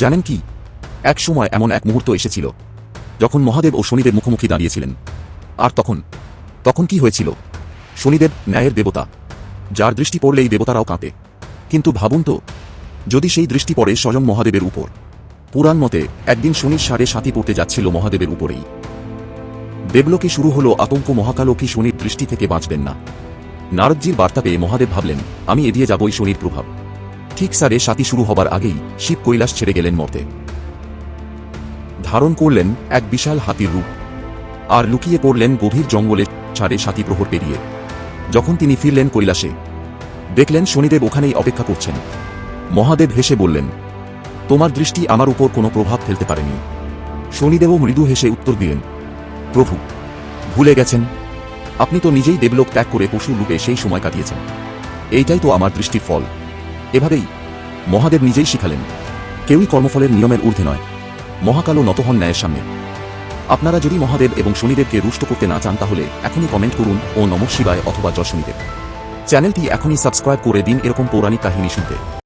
জানেন কি? এক সময় এমন এক মুহূর্ত এসেছিল, যখন মহাদেব ও শনিদেব মুখোমুখি দাঁড়িয়েছিলেন। আর তখন? তখন কি হয়েছিল? শনিদেব ন্যায়ের দেবতা, যার দৃষ্টি পড়লেই দেবতারাও কাঁপে। কিন্তু ভাবুন তো, যদি সেই দৃষ্টি পড়ে স্বয়ং মহাদেবের উপর, পুরাণ মতে একদিন শনির সাড়ে সাথী পড়তে যাচ্ছিল মহাদেবের উপরেই। দেবলোকে শুরু হলো আতঙ্ক মহাকালও কি শনির দৃষ্টি থেকে বাঁচবেন না। নারদজির বার্তা পেয়ে মহাদেব ভাবলেন, আমি এড়িয়ে যাবই শনির প্রভাব। ঠিক সারে সাথী শুরু হবার আগেই শিব কৈলাস ছেড়ে গেলেন মর্তে। ধারণ করলেন এক বিশাল হাতির রূপ। আর লুকিয়ে পড়লেন গভীর জঙ্গলে ছাড়ে সাথী প্রহর পেরিয়ে। যখন তিনি ফিরলেন কৈলাসে, দেখলেন শনিদেব ওখানেই অপেক্ষা করছেন। মহাদেব হেসে বললেন, তোমার দৃষ্টি আমার উপর কোনো প্রভাব ফেলতে পারেনি। শনিদেবও মৃদু হেসে উত্তর দিলেন, প্রভু, ভুলে গেছেন? আপনি তো নিজেই দেবলোক ত্যাগ করে পশু রূপে সেই সময় কাটিয়েছেন। এইটাই তো আমার দৃষ্টির ফল। এভাবেই মহাদেব নিজেই শিখালেন, কেউই কর্মফলের নিয়মের ঊর্ধ্বে নয়। মহাকালও নত হন ন্যায়ের সামনে। আপনারা যদি মহাদেব এবং শনিদেবকে রুষ্ট করতে না চান, তাহলে এখনই কমেন্ট করুন ও নম শিবায় অথবা জয় শনিদেব। চ্যানেলটি এখনই সাবস্ক্রাইব করে দিন এরকম পৌরাণিক কাহিনী শুনতে।